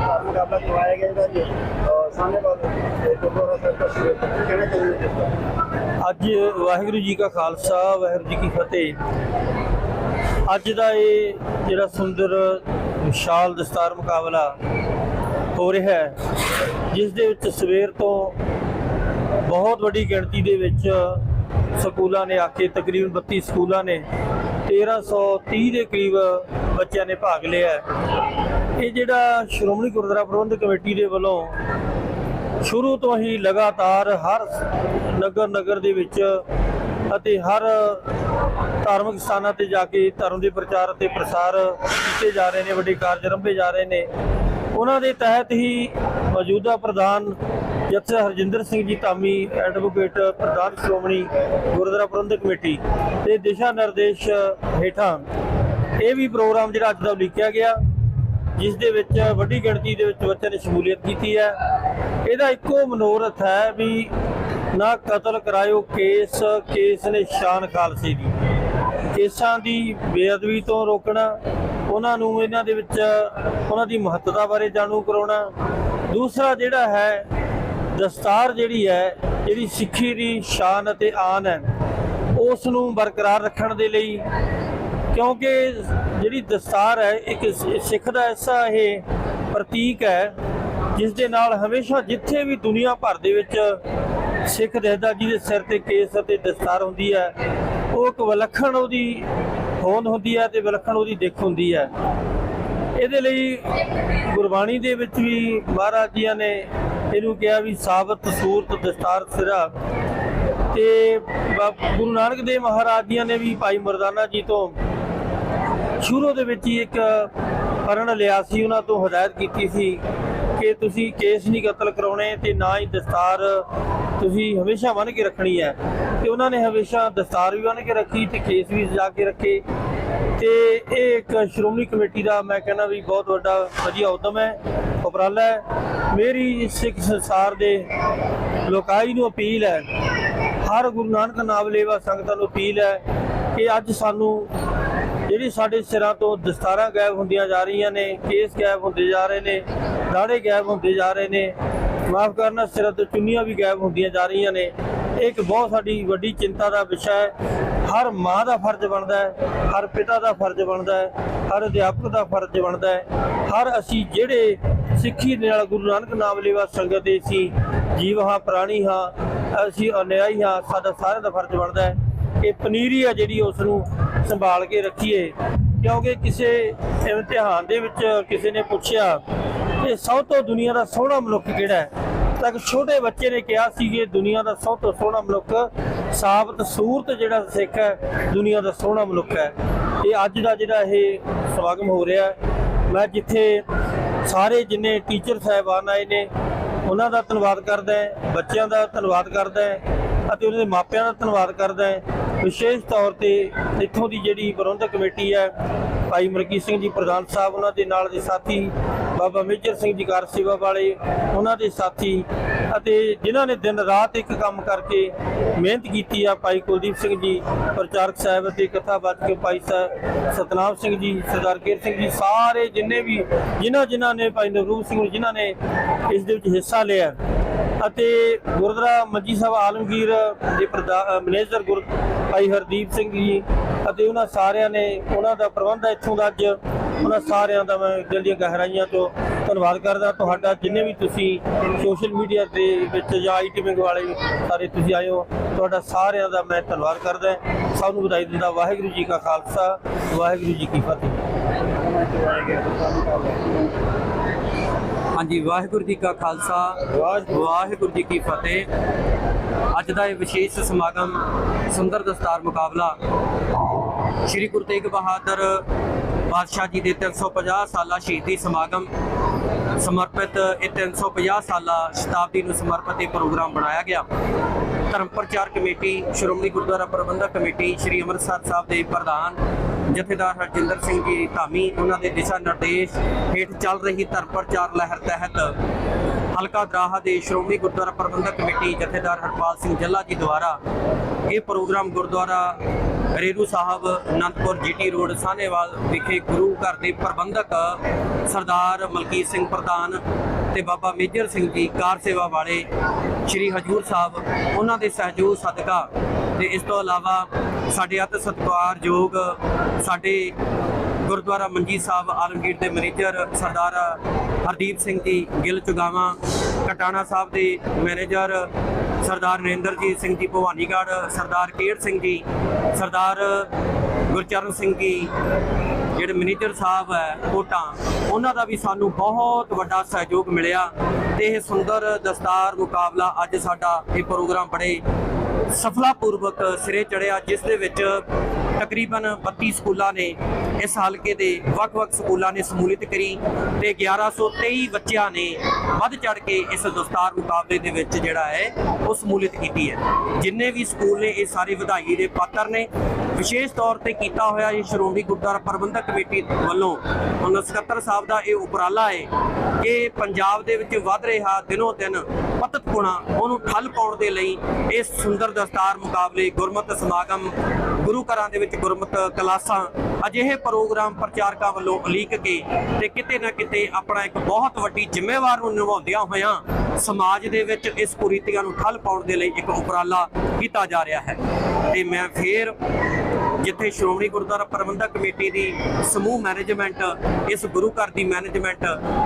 ਮੁਕਾਬਲਾ ਕਰਵਾਇਆ ਗਿਆ ਇਹਦਾ ਜੀ ਅਹ ਸਾਹਨੇਵਾਲ ਗੁਰਦੁਆਰਾ ਸਾਹਿਬ ਦਾ ਸ਼ੁਰੂ ਕਹਿਣਾ ਚਾਹੁੰਦੇ ਅੱਜ ਵਾਹਿਗੁਰੂ ਜੀ ਕਾ ਖਾਲਸਾ, ਵਾਹਿਗੁਰੂ ਜੀ ਕੀ ਫਤਿਹ। ਅੱਜ ਦਾ ਇਹ ਜਿਹੜਾ ਸੁੰਦਰ, ਵਿਸ਼ਾਲ ਦਸਤਾਰ ਮੁਕਾਬਲਾ ਹੋ ਰਿਹਾ ਹੈ, ਜਿਸ ਦੇ ਵਿੱਚ ਸਵੇਰ ਤੋਂ ਬਹੁਤ ਵੱਡੀ ਗਿਣਤੀ ਦੇ ਵਿੱਚ ਸਕੂਲਾਂ ਨੇ ਆ ਕੇ, ਤਕਰੀਬਨ 32 ਸਕੂਲਾਂ ਨੇ 1330 ਦੇ ਕਰੀਬ ਬੱਚਿਆਂ ਨੇ ਭਾਗ ਲਿਆ ਇਹ ਜਿਹੜਾ ਸ਼੍ਰੋਮਣੀ ਗੁਰਦੁਆਰਾ ਪ੍ਰਬੰਧਕ ਕਮੇਟੀ ਦੇ ਵੱਲੋਂ ਸ਼ੁਰੂ ਤੋਂ ਹੀ ਲਗਾਤਾਰ ਹਰ ਨਗਰ ਨਗਰ ਦੇ ਵਿੱਚ ਅਤੇ ਹਰ ਧਾਰਮਿਕ ਸਥਾਨਾਂ ਤੇ ਜਾ ਕੇ ਧਰਮ ਦੇ ਪ੍ਰਚਾਰ ਅਤੇ ਪ੍ਰਸਾਰ ਕੀਤੇ ਜਾ ਰਹੇ ਨੇ, ਵੱਡੇ ਕਾਰਜ ਆਰੰਭੇ ਜਾ ਰਹੇ ਨੇ। ਉਹਨਾਂ ਦੇ ਤਹਿਤ ਹੀ ਮੌਜੂਦਾ ਪ੍ਰਧਾਨ ਜਥਾ ਹਰਜਿੰਦਰ ਸਿੰਘ ਜੀ ਧਾਮੀ, ਐਡਵੋਕੇਟ ਪ੍ਰਧਾਨ ਸ਼੍ਰੋਮਣੀ ਗੁਰਦੁਆਰਾ ਪ੍ਰਬੰਧਕ ਕਮੇਟੀ ਦੇ ਦਿਸ਼ਾ ਨਿਰਦੇਸ਼ ਹੇਠਾਂ ਇਹ ਵੀ ਪ੍ਰੋਗਰਾਮ ਜਿਹੜਾ ਅੱਜ ਦਾ ਉਲੀਕਿਆ ਗਿਆ। ਜਿਸ ਦੇ ਵਿੱਚ ਵੱਡੀ ਗਿਣਤੀ ਦੇ ਵਿੱਚ ਬੱਚਿਆਂ ਨੇ ਸ਼ਮੂਲੀਅਤ ਕੀਤੀ ਹੈ। ਇਹਦਾ ਇੱਕੋ ਮਨੋਰਥ ਹੈ ਵੀ ਨਾ ਕਤਲ ਕਰਾਇਓ, ਕੇਸ ਕੇਸ ਨੇ ਸ਼ਾਨ ਖਾਲਸੇ ਦੀ। ਕੇਸਾਂ ਦੀ ਬੇਅਦਬੀ ਤੋਂ ਰੋਕਣਾ, ਉਹਨਾਂ ਨੂੰ ਇਹਨਾਂ ਦੇ ਵਿੱਚ ਉਹਨਾਂ ਦੀ ਮਹੱਤਤਾ ਬਾਰੇ ਜਾਣੂ ਕਰਾਉਣਾ। ਦੂਸਰਾ ਜਿਹੜਾ ਹੈ, ਦਸਤਾਰ ਜਿਹੜੀ ਹੈ ਜਿਹੜੀ ਸਿੱਖੀ ਦੀ ਸ਼ਾਨ ਅਤੇ ਆਨ ਹੈ। ਉਸ ਨੂੰ ਬਰਕਰਾਰ ਰੱਖਣ ਦੇ ਲਈ ਕਿਉਂਕਿ ਜਿਹੜੀ ਦਸਤਾਰ ਹੈ, ਇੱਕ ਸਿੱਖ ਦਾ ਐਸਾ ਇਹ ਪ੍ਰਤੀਕ ਹੈ, ਜਿਸ ਦੇ ਨਾਲ ਹਮੇਸ਼ਾ ਜਿੱਥੇ ਵੀ ਦੁਨੀਆ ਭਰ ਦੇ ਵਿੱਚ ਸਿੱਖ ਦਿਖਦਾ ਜਿਹਦੇ ਸਿਰ ਤੇ ਕੇਸ ਅਤੇ ਦਸਤਾਰ ਹੁੰਦੀ ਹੈ, ਉਹ ਇੱਕ ਵਿਲੱਖਣ ਉਹਦੀ ਹੋਂਦ ਹੁੰਦੀ ਹੈ ਤੇ ਵਿਲੱਖਣ ਉਹਦੀ ਦਿੱਖ ਹੁੰਦੀ ਹੈ। ਇਹਦੇ ਲਈ ਗੁਰਬਾਣੀ ਦੇ ਵਿੱਚ ਵੀ ਮਹਾਰਾਜ ਜੀਆਂ ਨੇ ਇਹਨੂੰ ਕਿਹਾ ਵੀ ਸਾਬਤ, ਸੂਰਤ, ਦਸਤਾਰ, ਸਿਰਾ। ਤੇ ਬਾ- ਗੁਰੂ ਨਾਨਕ ਦੇਵ ਮਹਾਰਾਜ ਜੀਆਂ ਨੇ ਵੀ ਭਾਈ ਮਰਦਾਨਾ ਜੀ ਤੋਂ ਸ਼ੁਰੂ ਦੇ ਵਿੱਚ ਹੀ ਇੱਕ ਪਰਣ ਲਿਆ ਸੀ, ਉਹਨਾਂ ਤੋਂ ਹਦਾਇਤ ਕੀਤੀ ਸੀ ਕਿ ਤੁਸੀਂ ਕੇਸ ਨਹੀਂ ਕਤਲ ਕਰਾਉਣੇ ਤੇ ਨਾ ਹੀ ਦਸਤਾਰ ਤੁਸੀਂ ਹਮੇਸ਼ਾ ਬੰਨ੍ਹ ਕੇ ਰੱਖਣੀ ਹੈ। ਤੇ ਉਹਨਾਂ ਨੇ ਹਮੇਸ਼ਾ ਦਸਤਾਰ ਵੀ ਬੰਨ੍ਹ ਕੇ ਰੱਖੀ ਤੇ ਕੇਸ ਵੀ ਸਜਾ ਕੇ ਰੱਖੇ। ਤੇ ਇਹ ਇੱਕ ਸ਼੍ਰੋਮਣੀ ਕਮੇਟੀ ਦਾ ਮੈਂ ਕਹਿੰਦਾ ਵੀ ਬਹੁਤ ਵੱਡਾ ਵਧੀਆ ਉਦਮ ਹੈ, ਉਪਰਾਲਾ ਹੈ। ਮੇਰੀ ਸਿੱਖ ਸੰਸਾਰ ਦੇ ਲੋਕਾਈ ਨੂੰ ਅਪੀਲ ਹੈ, ਹਰ ਗੁਰੂ ਨਾਨਕ ਨਾਮ ਲੇਵਾ ਸੰਗਤਾਂ ਨੂੰ ਅਪੀਲ ਹੈ ਕਿ ਅੱਜ ਸਾਨੂੰ ਜਿਹੜੀ ਸਾਡੇ ਸਿਰਾਂ ਤੋਂ ਦਸਤਾਰਾਂ ਗਾਇਬ ਹੁੰਦੀਆਂ ਜਾ ਰਹੀਆਂ ਨੇ, ਕੇਸ ਗਾਇਬ ਹੁੰਦੇ ਜਾ ਰਹੇ ਨੇ ਦਾੜੇ ਗਾਇਬ ਹੁੰਦੇ ਜਾ ਰਹੇ ਨੇ, ਮਾਫ ਕਰਨਾ ਸਿਰਾਂ ਤੋਂ ਚੁੰਨੀਆਂ ਵੀ ਗਾਇਬ ਹੁੰਦੀਆਂ ਜਾ ਰਹੀਆਂ ਨੇ। ਇਹ ਇੱਕ ਬਹੁਤ ਸਾਡੀ ਵੱਡੀ ਚਿੰਤਾ ਦਾ ਵਿਸ਼ਾ ਹੈ, ਹਰ ਮਾਂ ਦਾ ਫਰਜ਼ ਬਣਦਾ ਹੈ, ਹਰ ਪਿਤਾ ਦਾ ਫਰਜ਼ ਬਣਦਾ ਹੈ, ਹਰ ਅਧਿਆਪਕ ਦਾ ਫਰਜ਼ ਬਣਦਾ ਹੈ। ਹਰ ਅਸੀਂ ਜਿਹੜੇ ਸਿੱਖੀ ਨਾਲ ਗੁਰੂ ਨਾਨਕ ਨਾਮ ਲੇਵਾ ਸੰਗਤ ਦੇ ਸੀ, ਜੀਵ ਹਾਂ, ਪ੍ਰਾਣੀ ਹਾਂ, ਅਸੀਂ ਅਨਿਆਈ ਹਾਂ, ਸਾਡਾ ਸਾਰਿਆਂ ਦਾ ਫਰਜ਼ ਬਣਦਾ ਹੈ। ਇਹ ਪਨੀਰੀ ਆ ਜਿਹੜੀ ਉਸ ਨੂੰ ਸੰਭਾਲ ਕੇ ਰੱਖੀਏ, ਕਿਉਂਕਿ ਕਿਸੇ ਇਮਤਿਹਾਨ ਦੇ ਵਿੱਚ ਕਿਸੇ ਨੇ ਪੁੱਛਿਆ ਕਿ ਸਭ ਤੋਂ ਦੁਨੀਆ ਦਾ ਸੋਹਣਾ ਮਨੁੱਖ ਕਿਹੜਾ ਹੈ? ਤਾਂ ਇੱਕ ਛੋਟੇ ਬੱਚੇ ਨੇ ਕਿਹਾ ਸੀ ਕਿ ਦੁਨੀਆ ਦਾ ਸਭ ਤੋਂ ਸੋਹਣਾ ਮਨੁੱਖ ਸਾਬਤ ਸੂਰਤ ਜਿਹੜਾ ਸਿੱਖ ਹੈ, ਦੁਨੀਆ ਦਾ ਸੋਹਣਾ ਮਨੁੱਖ ਹੈ। ਇਹ ਅੱਜ ਦਾ ਜਿਹੜਾ ਇਹ ਸਮਾਗਮ ਹੋ ਰਿਹਾ ਮੈਂ ਜਿੱਥੇ ਸਾਰੇ ਜਿੰਨੇ ਟੀਚਰ ਸਾਹਿਬਾਨ ਆਏ ਨੇ, ਉਹਨਾਂ ਦਾ ਧੰਨਵਾਦ ਕਰਦਾ ਬੱਚਿਆਂ ਦਾ ਧੰਨਵਾਦ ਕਰਦਾ ਅਤੇ ਉਹਨਾਂ ਦੇ ਮਾਪਿਆਂ ਦਾ ਧੰਨਵਾਦ ਕਰਦਾ ਹੈ। ਵਿਸ਼ੇਸ਼ ਤੌਰ ਤੇ ਇੱਥੋਂ ਦੀ ਜਿਹੜੀ ਪ੍ਰਬੰਧਕ ਕਮੇਟੀ ਹੈ, ਭਾਈ ਮਰਕੀਤ ਸਿੰਘ ਜੀ ਪ੍ਰਧਾਨ ਸਾਹਿਬ, ਉਹਨਾਂ ਦੇ ਨਾਲ ਦੇ ਸਾਥੀ ਬਾਬਾ ਮੇਜਰ ਸਿੰਘ ਜੀ ਕਾਰ ਸੇਵਾ ਵਾਲੇ, ਉਹਨਾਂ ਦੇ ਸਾਥੀ ਅਤੇ ਜਿਨ੍ਹਾਂ ਨੇ ਦਿਨ ਰਾਤ ਇੱਕ ਕੰਮ ਕਰਕੇ ਮਿਹਨਤ ਕੀਤੀ ਆ, ਭਾਈ ਕੁਲਦੀਪ ਸਿੰਘ ਜੀ, ਪ੍ਰਚਾਰਕ ਸਾਹਿਬ ਅਤੇ ਕਥਾਵਾਚਕ ਭਾਈ ਸਾਹਿਬ ਸਤਨਾਮ ਸਿੰਘ ਜੀ, ਸਰਦਾਰ ਕੇਰ ਸਿੰਘ ਜੀ, ਸਾਰੇ ਜਿੰਨੇ ਵੀ ਜਿਨ੍ਹਾਂ ਜਿਨ੍ਹਾਂ ਨੇ ਭਾਈ ਨਵਰੂਪ ਸਿੰਘ, ਜਿਨ੍ਹਾਂ ਨੇ ਇਸ ਦੇ ਵਿੱਚ ਹਿੱਸਾ ਲਿਆ ਅਤੇ ਗੁਰਦੁਆਰਾ ਮੰਜੀ ਸਾਹਿਬ ਆਲਮਗੀਰ ਦੇ ਪ੍ਰਧਾ- ਮੈਨੇਜਰ ਗੁਰ, ਭਾਈ ਹਰਦੀਪ ਸਿੰਘ ਜੀ ਅਤੇ ਉਹਨਾਂ ਸਾਰਿਆਂ ਨੇ ਉਹਨਾਂ ਦਾ ਪ੍ਰਬੰਧ ਇੱਥੋਂ ਦਾ ਅੱਜ। ਉਹਨਾਂ ਸਾਰਿਆਂ ਦਾ ਮੈਂ ਦਿਲ ਦੀਆਂ ਗਹਿਰਾਈਆਂ ਤੋਂ ਧੰਨਵਾਦ ਕਰਦਾ। ਤੁਹਾਡਾ ਜਿੰਨੇ ਵੀ ਤੁਸੀਂ ਸੋਸ਼ਲ ਮੀਡੀਆ ਦੇ ਵਿੱਚ ਜਾਂ ਆਈਟੀਵਿੰਗ ਵਾਲੇ ਸਾਰੇ ਤੁਸੀਂ ਆਏ ਹੋ, ਤੁਹਾਡਾ ਸਾਰਿਆਂ ਦਾ ਮੈਂ ਧੰਨਵਾਦ ਕਰਦਾ। ਸਭ ਨੂੰ ਵਧਾਈ ਦਿੰਦਾ ਵਾਹਿਗੁਰੂ ਜੀ ਕਾ ਖਾਲਸਾ, ਵਾਹਿਗੁਰੂ ਜੀ ਕੀ ਫਤਿਹ ਕਰਵਾਇਆ ਗਿਆ ਦਸਤਾਰ ਮੁਕਾਬਲਾ ਹਾਂਜੀ, ਵਾਹਿਗੁਰੂ ਜੀ ਕਾ ਖਾਲਸਾ, ਵਾਹਿਗੁਰੂ ਜੀ ਕੀ ਫਤਿਹ। ਅੱਜ ਦਾ ਇਹ ਵਿਸ਼ੇਸ਼ ਸਮਾਗਮ ਸੁੰਦਰ ਦਸਤਾਰ ਮੁਕਾਬਲਾ ਸ੍ਰੀ ਗੁਰੂ ਤੇਗ ਬਹਾਦਰ ਪਾਤਸ਼ਾਹ ਜੀ ਦੇ 350 ਸਾਲਾ ਸ਼ਹੀਦੀ ਸਮਾਗਮ ਸਮਰਪਿਤ ਇਹ 350 ਸਾਲਾ ਸ਼ਤਾਬਦੀ ਨੂੰ ਸਮਰਪਿਤ ਇਹ ਪ੍ਰੋਗਰਾਮ ਬਣਾਇਆ ਗਿਆ। ਧਰਮ ਪ੍ਰਚਾਰ ਕਮੇਟੀ, ਸ਼੍ਰੋਮਣੀ ਗੁਰਦੁਆਰਾ ਪ੍ਰਬੰਧਕ ਕਮੇਟੀ, ਸ੍ਰੀ ਅੰਮ੍ਰਿਤਸਰ ਸਾਹਿਬ ਦੇ ਪ੍ਰਧਾਨ ਜਥੇਦਾਰ ਹਰਜਿੰਦਰ ਸਿੰਘ ਜੀ ਧਾਮੀ, ਉਹਨਾਂ ਦੇ ਦਿਸ਼ਾ ਨਿਰਦੇਸ਼ ਹੇਠ ਚੱਲ ਰਹੀ ਧਰਮ ਪ੍ਰਚਾਰ ਲਹਿਰ ਤਹਿਤ ਹਲਕਾ ਦਰਾਹਾ ਦੇ ਸ਼੍ਰੋਮਣੀ ਗੁਰਦੁਆਰਾ ਪ੍ਰਬੰਧਕ ਕਮੇਟੀ ਜਥੇਦਾਰ ਹਰਪਾਲ ਸਿੰਘ ਜੱਲਾ ਜੀ ਦੁਆਰਾ ਇਹ program Gurdwara Reru Sahib, Anandpur GT road, Sahnewal ਵਿਖੇ ਗੁਰੂ ਘਰ ਦੇ ਪ੍ਰਬੰਧਕ ਸਰਦਾਰ ਮਲਕੀਤ ਸਿੰਘ ਪ੍ਰਧਾਨ ਤੇ ਬਾਬਾ ਮੇਜਰ ਸਿੰਘ ਜੀ ਕਾਰ ਸੇਵਾ ਵਾਲੇ ਸ੍ਰੀ ਹਜੂਰ ਸਾਹਿਬ, ਉਹਨਾਂ ਦੇ ਸਹਿਯੋਗ ਸਦਕਾ ਤੇ ਇਸ ਤੋਂ ਇਲਾਵਾ ਸਾਡੇ ਅਤ ਸਤਿਕਾਰਯੋਗ ਸਾਡੇ ਗੁਰਦੁਆਰਾ ਮੰਜੀ ਸਾਹਿਬ ਆਲਮਗੀਰ ਦੇ ਮੈਨੇਜਰ ਸਰਦਾਰ ਹਰਦੀਪ ਸਿੰਘ ਜੀ ਗਿੱਲ ਚੁਗਾਵਾ, ਕਟਾਣਾ ਸਾਹਿਬ ਦੇ ਮੈਨੇਜਰ ਸਰਦਾਰ ਨਰਿੰਦਰਜੀਤ ਸਿੰਘ ਜੀ, ਭਵਾਨੀਗੜ੍ਹ ਸਰਦਾਰ ਕੇਰ ਸਿੰਘ ਜੀ, ਸਰਦਾਰ ਗੁਰਚਰਨ ਸਿੰਘ ਜੀ, ਜਿਹੜੇ ਮੈਨੇਜਰ ਸਾਹਿਬ ਹੈ, ਕੋਟਾਂ, ਉਹਨਾਂ ਦਾ ਵੀ ਸਾਨੂੰ ਬਹੁਤ ਵੱਡਾ ਸਹਿਯੋਗ ਮਿਲਿਆ ਤੇ ਇਹ ਸੁੰਦਰ ਦਸਤਾਰ ਮੁਕਾਬਲਾ ਅੱਜ ਸਾਡਾ ਇਹ ਪ੍ਰੋਗਰਾਮ ਬੜੇ ਸਫਲਾਪੂਰਵਕ ਸਿਰੇ ਚੜਿਆ, ਜਿਸ ਦੇ ਵਿੱਚ ਤਕਰੀਬਨ 32 ਸਕੂਲਾਂ ਨੇ ਇਸ ਹਲਕੇ ਦੇ ਵੱਖ-ਵੱਖ ਸਕੂਲਾਂ ਨੇ ਸਮੂਲਿਤ ਕਰੀ ਤੇ 1123 ਬੱਚਿਆਂ ਨੇ ਵੱਧ ਚੜ ਕੇ ਇਸ ਦਸਤਾਰ ਮੁਕਾਬਲੇ ਦੇ ਵਿੱਚ ਜਿਹੜਾ ਹੈ, ਉਹ ਸਮੂਲਿਤ ਕੀਤੀ ਹੈ। ਜਿੰਨੇ ਵੀ ਸਕੂਲ ਨੇ, ਇਹ ਸਾਰੇ ਵਧਾਈ ਦੇ ਪਾਤਰ ਨੇ। ਵਿਸ਼ੇਸ਼ ਤੌਰ ਤੇ ਕੀਤਾ ਹੋਇਆ ਇਹ ਸ਼੍ਰੋਮਣੀ ਗੁਰਦੁਆਰਾ ਪ੍ਰਬੰਧਕ ਕਮੇਟੀ ਵੱਲੋਂ ਹੁਣ ਸਕੱਤਰ ਸਾਹਿਬ ਦਾ ਇਹ ਉਪਰਾਲਾ ਹੈ ਕਿ ਪੰਜਾਬ ਦੇ ਵਿੱਚ ਵੱਧ ਰਿਹਾ ਦਿਨੋਂ ਦਿਨ ਪਤਤਪੁਣਾ ਉਹਨੂੰ ਠੱਲ ਪਾਉਣ ਦੇ ਲਈ ਇਹ ਸੁੰਦਰ ਦਸਤਾਰ ਮੁਕਾਬਲੇ ਗੁਰਮਤਿ ਸਮਾਗਮ, ਗੁਰੂ ਘਰਾਂ ਦੇ ਵਿੱਚ ਗੁਰਮਤਿ ਕਲਾਸਾਂ, ਅਜਿਹੇ ਪ੍ਰੋਗਰਾਮ ਪ੍ਰਚਾਰਕਾਂ ਵੱਲੋਂ ਉਲੀਕ ਕੇ ਤੇ ਕਿਤੇ ਨਾ ਕਿਤੇ ਆਪਣਾ ਇੱਕ ਬਹੁਤ ਵੱਡੀ ਜ਼ਿੰਮੇਵਾਰ ਨੂੰ ਨਿਭਾਉਂਦਿਆਂ ਹੋਇਆਂ ਸਮਾਜ ਦੇ ਵਿੱਚ ਇਸ ਕੁਰੀਤੀਆਂ ਨੂੰ ਠੱਲ ਪਾਉਣ ਦੇ ਲਈ ਇੱਕ ਉਪਰਾਲਾ ਕੀਤਾ ਜਾ ਰਿਹਾ ਹੈ। ਤੇ ਮੈਂ ਫੇਰ ਜਿੱਥੇ ਸ਼੍ਰੋਮਣੀ ਗੁਰਦੁਆਰਾ ਪ੍ਰਬੰਧਕ ਕਮੇਟੀ ਦੀ ਸਮੂਹ ਮੈਨੇਜਮੈਂਟ, ਇਸ ਗੁਰੂ ਘਰ ਦੀ ਮੈਨੇਜਮੈਂਟ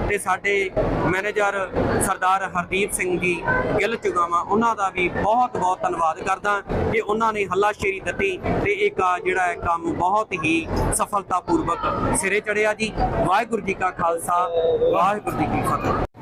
ਤੇ ਸਾਡੇ ਮੈਨੇਜਰ ਸਰਦਾਰ ਹਰਦੀਪ ਸਿੰਘ ਜੀ ਗਿੱਲ ਚੁਗਾਵਾ, ਉਹਨਾਂ ਦਾ ਵੀ ਬਹੁਤ ਬਹੁਤ ਧੰਨਵਾਦ ਕਰਦਾ ਕਿ ਉਹਨਾਂ ਨੇ ਹੱਲਾਸ਼ੇਰੀ ਦਿੱਤੀ ਤੇ ਇਹ ਕਾ ਜਿਹੜਾ ਹੈ ਕੰਮ ਬਹੁਤ ਹੀ ਸਫਲਤਾਪੂਰਵਕ ਸਿਰੇ ਚੜਿਆ ਜੀ। ਵਾਹਿਗੁਰੂ ਜੀ ਕਾ ਖਾਲਸਾ, ਵਾਹਿਗੁਰੂ ਜੀ ਕੀ ਫਤਿਹ।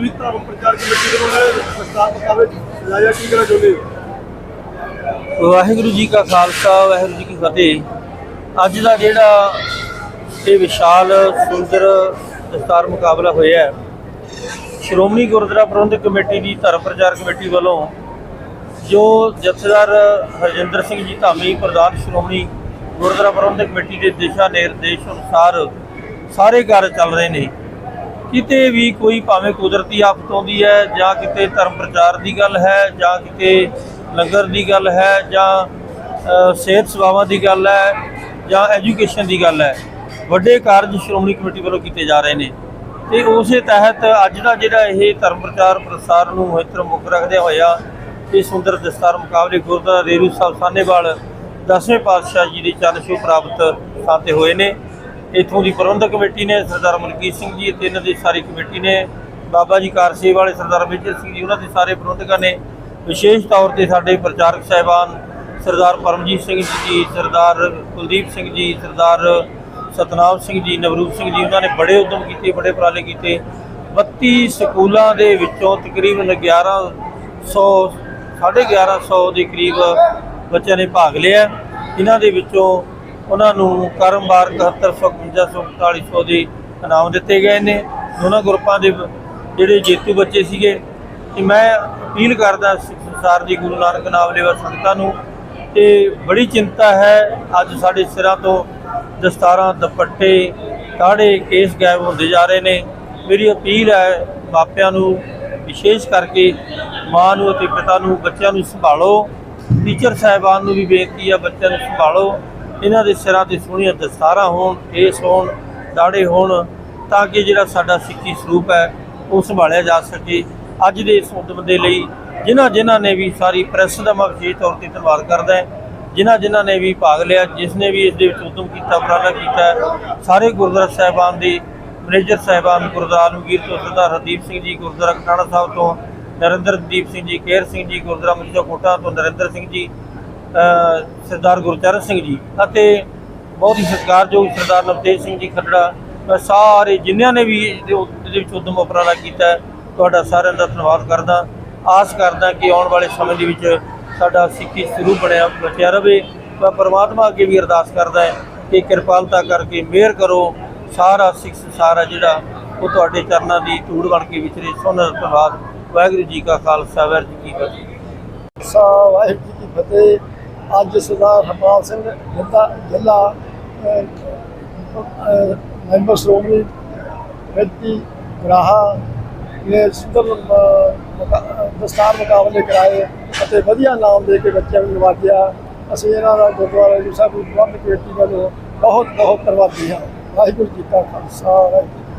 ਤੁਸੀਂ ਧਰਮ ਪ੍ਰਚਾਰ ਕਮੇਟੀ ਵੱਲੋਂ ਪ੍ਰਸਤਾਵ ਮੁਕਾਬਲੇ ਲਾਇਆ ਕੀ ਕਹਿਣਾ ਚਾਹੁੰਦੇ ਵਾਹਿਗੁਰੂ ਜੀ ਕਾ ਖਾਲਸਾ, ਵਾਹਿਗੁਰੂ ਜੀ ਕੀ ਫਤਿਹ। ਅੱਜ ਦਾ ਜਿਹੜਾ ਇਹ ਵਿਸ਼ਾਲ, ਸੁੰਦਰ ਦਸਤਾਰ ਮੁਕਾਬਲਾ ਹੋਇਆ ਸ਼੍ਰੋਮਣੀ ਗੁਰਦੁਆਰਾ ਪ੍ਰਬੰਧਕ ਕਮੇਟੀ ਦੀ ਧਰਮ ਪ੍ਰਚਾਰ ਕਮੇਟੀ ਵੱਲੋਂ, ਜੋ ਜਥੇਦਾਰ ਹਰਜਿੰਦਰ ਸਿੰਘ ਜੀ ਧਾਮੀ, ਪ੍ਰਧਾਨ ਸ਼੍ਰੋਮਣੀ ਗੁਰਦੁਆਰਾ ਪ੍ਰਬੰਧਕ ਕਮੇਟੀ ਦੇ ਦਿਸ਼ਾ ਨਿਰਦੇਸ਼ ਅਨੁਸਾਰ ਸਾਰੇ ਕਾਰਜ ਚੱਲ ਰਹੇ ਨੇ। ਕਿਤੇ ਵੀ ਕੋਈ ਭਾਵੇਂ ਕੁਦਰਤੀ ਆਫਤ ਆਉਂਦੀ ਹੈ, ਜਾਂ ਕਿਤੇ ਧਰਮ ਪ੍ਰਚਾਰ ਦੀ ਗੱਲ ਹੈ, ਜਾਂ ਕਿਤੇ ਲੰਗਰ ਦੀ ਗੱਲ ਹੈ, ਜਾਂ ਸਿਹਤ ਸੇਵਾਵਾਂ ਦੀ ਗੱਲ ਹੈ, ਜਾਂ ਐਜੂਕੇਸ਼ਨ ਦੀ ਗੱਲ ਹੈ, ਵੱਡੇ ਕਾਰਜ ਸ਼੍ਰੋਮਣੀ ਕਮੇਟੀ ਵੱਲੋਂ ਕੀਤੇ ਜਾ ਰਹੇ ਨੇ। ਤੇ ਉਸੇ ਤਹਿਤ ਅੱਜ ਦਾ ਜਿਹੜਾ ਇਹ ਧਰਮ ਪ੍ਰਚਾਰ ਪ੍ਰਸਾਰ ਨੂੰ ਮਿੱਤਰ ਮੁੱਖ ਰੱਖਦੇ ਹੋਇਆ ਇਹ ਸੁੰਦਰ ਦਸਤਾਰ ਮੁਕਾਬਲੇ ਗੁਰਦੁਆਰਾ ਰੇਰੂ ਸਾਹਿਬ ਸਾਨੇਵਾਲ ਦਸਵੇਂ ਪਾਤਸ਼ਾਹ ਜੀ ਦੇ ਚਰਨ ਛੋਹ ਪ੍ਰਾਪਤ ਥਾਂ ਤੇ ਹੋਏ ਨੇ। ਇੱਥੋਂ ਦੀ ਪ੍ਰਬੰਧਕ ਕਮੇਟੀ ਨੇ ਸਰਦਾਰ ਮਲਕੀਤ ਸਿੰਘ ਜੀ ਅਤੇ ਇਹਨਾਂ ਦੀ ਸਾਰੀ ਕਮੇਟੀ ਨੇ, ਬਾਬਾ ਜੀ ਕਾਰ ਕਾਰਸੇਵ ਵਾਲੇ ਸਰਦਾਰ ਮੇਜਰ ਸਿੰਘ ਜੀ, ਉਹਨਾਂ ਦੇ ਸਾਰੇ ਪ੍ਰਬੰਧਕਾਂ ਨੇ ਵਿਸ਼ੇਸ਼ ਤੌਰ ਤੇ ਸਾਡੇ ਪ੍ਰਚਾਰਕ ਸਾਹਿਬਾਨ ਸਰਦਾਰ ਪਰਮਜੀਤ ਸਿੰਘ ਜੀ ਸਰਦਾਰ ਕੁਲਦੀਪ ਸਿੰਘ ਜੀ, ਸਰਦਾਰ ਸਤਨਾਮ ਸਿੰਘ ਜੀ, ਨਵਰੂਪ ਸਿੰਘ ਜੀ, ਉਹਨਾਂ ਨੇ ਬੜੇ ਉਦਮ ਕੀਤੇ, ਬੜੇ ਉਪਰਾਲੇ ਕੀਤੇ। 32 ਸਕੂਲਾਂ ਦੇ ਵਿੱਚੋਂ ਤਕਰੀਬਨ 1100 1150 ਦੇ ਕਰੀਬ ਬੱਚਿਆਂ ਨੇ ਭਾਗ ਲਿਆ। ਇਹਨਾਂ ਦੇ ਵਿੱਚੋਂ ਉਹਨਾਂ ਨੂੰ ਕਰਮਵਾਰ 71 45 ਦੇ ਇਨਾਮ ਦਿੱਤੇ ਗਏ ਨੇ। ਦੋਨਾਂ ਗਰੁੱਪਾਂ ਦੇ ਜਿਹੜੇ ਜੇਤੂ ਬੱਚੇ ਸੀਗੇ। ਕਿ ਮੈਂ ਅਪੀਲ ਕਰਦਾ ਸਿੱਖ ਸੰਸਾਰ ਦੀ ਗੁਰੂ ਨਾਨਕ ਨਾਮ ਲੈਵਾ ਸੰਗਤਾਂ ਨੂੰ। ਤੇ ਬੜੀ ਚਿੰਤਾ ਹੈ, ਅੱਜ ਸਾਡੇ ਸਿਰਾਂ ਤੋਂ ਦਸਤਾਰਾਂ ਦੁਪੱਟੇ ਕਾੜੇ ਕੇਸ ਗਾਇਬ ਹੁੰਦੇ ਜਾ ਰਹੇ ਨੇ। ਮੇਰੀ ਅਪੀਲ ਹੈ ਮਾਪਿਆਂ ਨੂੰ ਵਿਸ਼ੇਸ਼ ਕਰਕੇ ਮਾਂ ਨੂੰ ਅਤੇ ਪਿਤਾ ਨੂੰ, ਬੱਚਿਆਂ ਨੂੰ ਸੰਭਾਲੋ। ਟੀਚਰ ਸਾਹਿਬਾਨ ਨੂੰ ਵੀ ਬੇਨਤੀ ਹੈ ਬੱਚਿਆਂ ਨੂੰ ਸੰਭਾਲੋ। ਇਹਨਾਂ ਦੇ ਸਿਰਾਂ ਤੇ ਸੋਹਣੀਆਂ ਦਸਤਾਰਾਂ ਹੋਣ, ਕੇਸ ਹੋਣ ਦਾੜੇ ਹੋਣ, ਤਾਂ ਕਿ ਜਿਹੜਾ ਸਾਡਾ ਸਿੱਖੀ ਸਰੂਪ ਹੈ, ਉਹ ਸੰਭਾਲਿਆ ਜਾ ਸਕੇ। ਅੱਜ ਦੇ ਇਸ ਉਦਮ ਦੇ ਲਈ ਜਿਨ੍ਹਾਂ ਜਿਨ੍ਹਾਂ ਨੇ ਵੀ ਸਾਰੀ ਪ੍ਰੈਸ ਦਾ ਮੈਂ ਵਿਸ਼ੇਸ਼ ਤੌਰ ਤੇ ਧੰਨਵਾਦ ਕਰਦਾ ਜਿਨ੍ਹਾਂ ਜਿਨ੍ਹਾਂ ਨੇ ਵੀ ਭਾਗ ਲਿਆ, ਜਿਸ ਨੇ ਵੀ ਇਸ ਦੇ ਵਿੱਚ ਉਦਮ ਕੀਤਾ, ਉਪਰਾਲਾ ਕੀਤਾ ਸਾਰੇ ਗੁਰਦੁਆਰਾ ਸਾਹਿਬਾਨ ਦੇ ਮੈਨੇਜਰ ਸਾਹਿਬਾਨ ਗੁਰਦੁਆਰਾ ਆਲਮਗੀਰ ਤੋਂ ਸਰਦਾਰ ਹਰਦੀਪ ਸਿੰਘ ਜੀ, ਗੁਰਦੁਆਰਾ ਕਟਾਣਾ ਸਾਹਿਬ ਤੋਂ ਨਰਿੰਦਰਦੀਪ ਸਿੰਘ ਜੀ ਕੇਰ ਸਿੰਘ ਜੀ, ਗੁਰਦੁਆਰਾ ਮੁਰਜਾ ਕੋਟਾ ਤੋਂ ਨਰਿੰਦਰ ਸਿੰਘ ਜੀ ਸਰਦਾਰ ਗੁਰਚਰਨ ਸਿੰਘ ਜੀ ਅਤੇ ਬਹੁਤ ਹੀ ਸਤਿਕਾਰਯੋਗ ਸਰਦਾਰ ਨਵਤੇਜ ਸਿੰਘ ਜੀ ਖੱਟੜਾ ਮੈਂ ਸਾਰੇ ਜਿਨ੍ਹਾਂ ਨੇ ਵੀ ਇਹਦੇ ਵਿੱਚ ਉਦਮ ਉਪਰਾਲਾ ਕੀਤਾ ਤੁਹਾਡਾ ਸਾਰਿਆਂ ਦਾ ਧੰਨਵਾਦ ਕਰਦਾ। ਆਸ ਕਰਦਾ ਕਿ ਆਉਣ ਵਾਲੇ ਸਮੇਂ ਦੇ ਵਿੱਚ ਸਾਡਾ ਸਿੱਖੀ ਸਰੂਪ ਬਣਿਆ, ਬਚਿਆ ਰਵੇ। ਮੈਂ ਪਰਮਾਤਮਾ ਅੱਗੇ ਵੀ ਅਰਦਾਸ ਕਰਦਾ ਹੈ ਕਿ ਕਿਰਪਾਲਤਾ ਕਰਕੇ ਮਿਹਰ ਕਰੋ। ਸਾਰਾ ਸਿੱਖ ਸਾਰਾ ਜਿਹੜਾ, ਉਹ ਤੁਹਾਡੇ ਚਰਨਾਂ ਦੀ ਧੂੜ ਬਣ ਕੇ ਵਿਚਰੇ ਸੋਹਣਾ ਧੰਨਵਾਦ। ਵਾਹਿਗੁਰੂ ਜੀ ਕਾ ਖਾਲਸਾ, ਵਾਹਿਗੁਰੂ ਜੀ ਕੀ ਫਤਿਹ। ਸਾ ਵਾਹਿਗੁਰੂ ਜੀ ਕੀ ਫਤਿਹ। ਅੱਜ ਸਰਦਾਰ ਹਰਪਾਲ ਸਿੰਘ ਜਿੱਤਾ ਜ਼ਿਲ੍ਹਾ ਮੈਂਬਰ ਸ਼੍ਰੋਮਣੀ ਕਮੇਟੀ, ਗਰਾਹਾ ਨੇ ਸੁੰਦਰ ਦਸਤਾਰ ਮੁਕਾਬਲੇ ਕਰਾਏ ਅਤੇ ਵਧੀਆ ਨਾਮ ਦੇ ਕੇ ਬੱਚਿਆਂ ਨੂੰ ਨਵਾਜਿਆ। ਅਸੀਂ ਇਹਨਾਂ ਦਾ ਗੁਰਦੁਆਰਾ ਜੀ ਸਾਹਿਬ ਪ੍ਰਬੰਧ ਕਮੇਟੀ ਵੱਲੋਂ ਬਹੁਤ ਬਹੁਤ ਧੰਨਵਾਦੀ ਹਾਂ। ਵਾਹਿਗੁਰੂ ਜੀ ਕਾ ਖਾਲਸਾ, ਵਾਹਿਗੁਰੂ ਜੀ